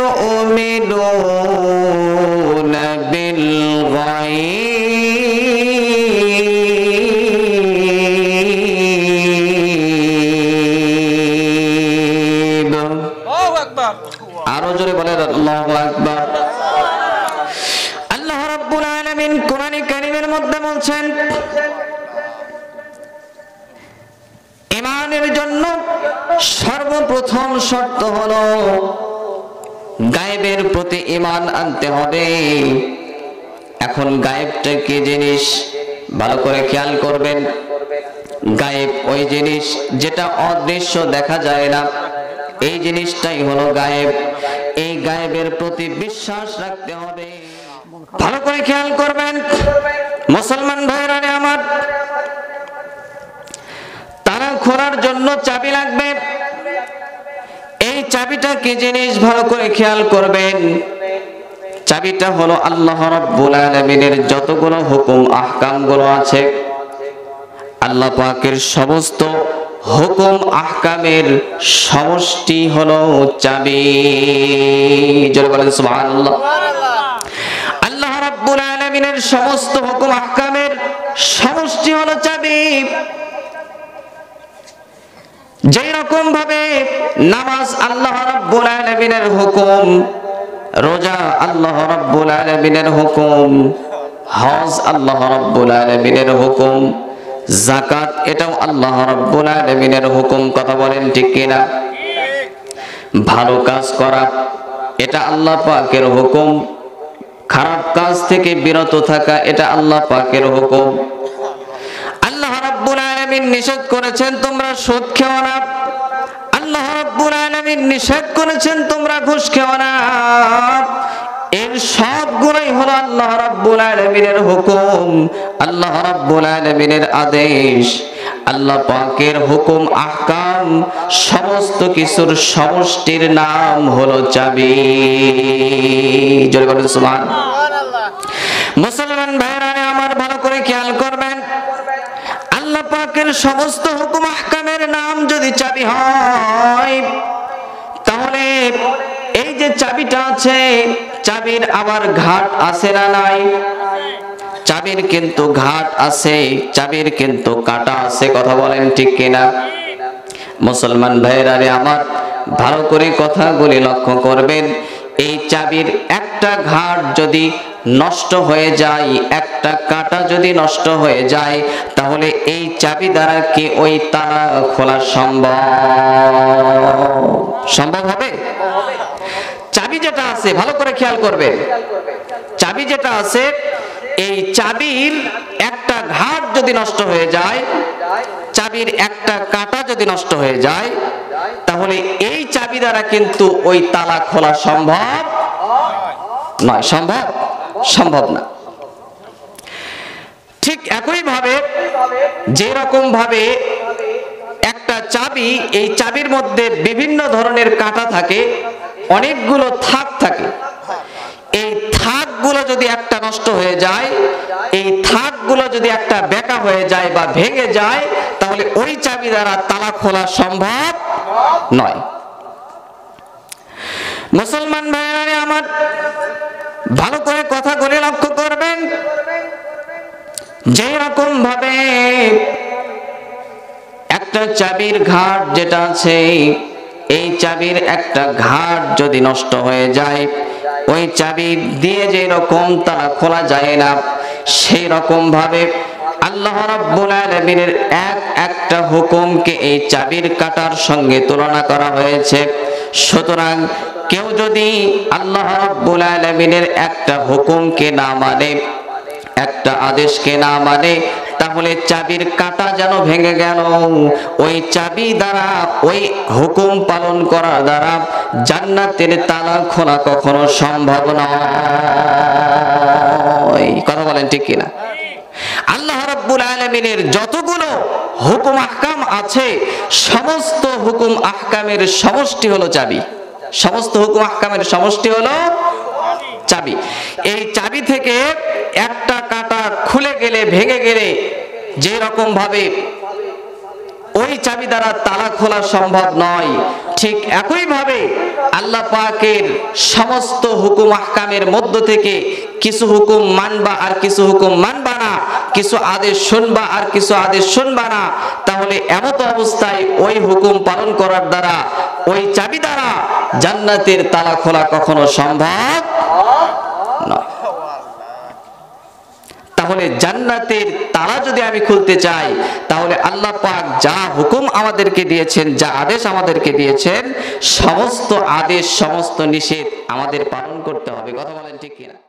يؤمنون بالغيب আল্লাহু আকবার আরো জোরে বলেন আল্লাহু আকবার আল্লাহ রাব্বুল আলামিন কোরআনে কারীমের মধ্যে বলছেন ইমানের জন্য সর্বপ্রথম শর্ত হলো গায়েবের প্রতি ইমান আনতে হবে। এখন গায়েবটা কি জিনিস? ভালো করে খেয়াল করবেন। গায়েব ওই জিনিস যেটা অদৃশ্য দেখা যায় না। এই জিনিসটাই হলো গায়েব। এই গায়েবের প্রতি বিশ্বাস রাখতে হবে। ভালো করে খেয়াল করবেন। মুসলমান ভাইরা আমার তারা খোলার জন্য চাবি লাগবে। চাবিটা কি জিনিস ভালো করে খেয়াল করবেন? চাবিটা হলো আল্লাহ রাব্বুল আলামিনের যতগুলো হুকুম আহকামগুলো আছে, আল্লাহ পাকের সমস্ত হুকুম, আহকামের সমষ্টি হলো চাবি। জোরে বলেন, সুবহানাল্লাহ। আল্লাহ রাব্বুল আলামিনের সমস্ত হুকুম, আহকামের সমষ্টি হলো চাবি। যেই রকম ভাবে নামাজ আল্লাহ রাব্বুল আলামিনের হুকুম, রোজা আল্লাহ রাব্বুল আলামিনের হুকুম, হজ আল্লাহ রাব্বুল আলামিনের হুকুম জাকাত এটাও আল্লাহ রাব্বুল আলামিনের হুকুম, কথা বলেন ঠিক কিনা? ভালো কাজ করা, এটা আল্লাহ পাকের হুকুম। খারাপ কাজ থেকে বিরত থাকা, এটা আল্লাহ পাকের হুকুম। আলামিন নিষেধ করেছেন, তোমরা সুদ খেও না। আল্লাহ রাব্বুল আলামিন নিষেধ করেছেন, তোমরা ঘুষ খেও না। এর সবগুলোই হলো আল্লাহ রাব্বুল আলামিনের হুকুম, আল্লাহ রাব্বুল আলামিনের আদেশ। আল্লাহ পাকের হুকুম, আহকাম, সমস্ত কিছুর সমষ্টির নাম হলো চাবি জোরে বলেন সুবহান মুসলমান ভাইরা আমার ভালো করে খেয়াল করবেন সমস্ত হুকুম আহকামের নাম যদি চাবি হয়, তাহলে এই যে চাবিটা আছে, চাবির আবার ঘাট আছে না নাই? চাবির কিন্তু ঘাট আছে, চাবির কিন্তু কাটা আছে, কথা বলেন ঠিক কিনা? মুসলমান ভাইয়েরা আমার, ভালো করে কথাগুলি লক্ষ্য করবেন। চাবির একটা ঘাট যদি নষ্ট হয়ে যায়, একটা কাটা যদি নষ্ট হয়ে যায়, তাহলে এই চাবি দ্বারা কি ওই তালা খোলা সম্ভব? সম্ভব হবে? চাবি যেটা আছে, ভালো করে খেয়াল করবে চাবি যেটা আছে, এই চাবির একটা ঘাট যদি নষ্ট হয়ে যায়, চাবির একটা কাটা যদি নষ্ট হয়ে যায়, তাহলে এই চাবি দ্বারা কিন্তু ওই তালা খোলা সম্ভব নয়, সম্ভব? সম্ভব না। ঠিক একই ভাবে যে রকম ভাবে একটা চাবি, এই চাবির মধ্যে বিভিন্ন ধরনের কাঁটা থাকে, অনেকগুলো থাক থাকে। এই থাকগুলো যদি একটা নষ্ট হয়ে যায়, এই থাকগুলো যদি একটা বেকা হয়ে যায় বা ভেঙে যায়, তাহলে ওই চাবি দ্বারা তালা খোলা সম্ভব নয়। মুসলমান ভাইয়েরা আমার ভালো করে কথা বলে লক্ষ্য করবেন। যে রকম ভাবে একটা চাবির ঘাট যেটা আছে, এই চাবির একটা ঘাট যদি নষ্ট হয়ে যায়, ওই চাবি দিয়ে যে রকম তারা খোলা যায় না সেই রকম ভাবে আল্লাহ রাব্বুল আলামিনের এক একটা হুকুমকে এই চাবির কাটার সঙ্গে তুলনা করা হয়েছে। সুতরাং কেউ যদি আল্লাহ রাব্বুল আলামিনের একটা হুকুমকে না মানে একটা আদেশকে না মানে তাহলে চাবির কাটা যেন ভেঙে গেল। ওই চাবি দ্বারা, ওই হুকুম পালন করার দ্বারা জান্নাতের তালা খোলা কখনো সম্ভব নয়। কথা বলেন ঠিক কিনা? আল্লাহ রাব্বুল আলামিনের যতগুলো হুকুম আহকাম আছে, সমস্ত হুকুম আহকামের সমষ্টি হলো চাবি। সমস্ত হুকুম আহকামের সমষ্টি হলো চাবি। এই চাবি থেকে একটা কাটা খুলে গেলে, ভেঙে গেলে যে রকম ভাবে ওই চাবি দ্বারা তালা খোলা সম্ভব নয়। ঠিক একইভাবে আল্লাহ পাকের সমস্ত হুকুম আহকামের মধ্য থেকে কিছু হুকুম মানবা আর কিছু হুকুম মানবা না, কিছু আদেশ শুনবা আর কিছু আদেশ শুনবা না, তাহলে এমত অবস্থায় ওই হুকুম পালন করার দ্বারা ওই চাবি দ্বারা জান্নাতের তালা খোলা কখনো সম্ভব তাহলে জান্নাতের তালা যদি আমি খুলতে চাই, তাহলে আল্লাহ পাক যা হুকুম আমাদেরকে দিয়েছেন, যা আদেশ আমাদেরকে দিয়েছেন, সমস্ত আদেশ, সমস্ত নিষেধ আমাদের পালন করতে হবে। কথা বলেন ঠিক কিনা?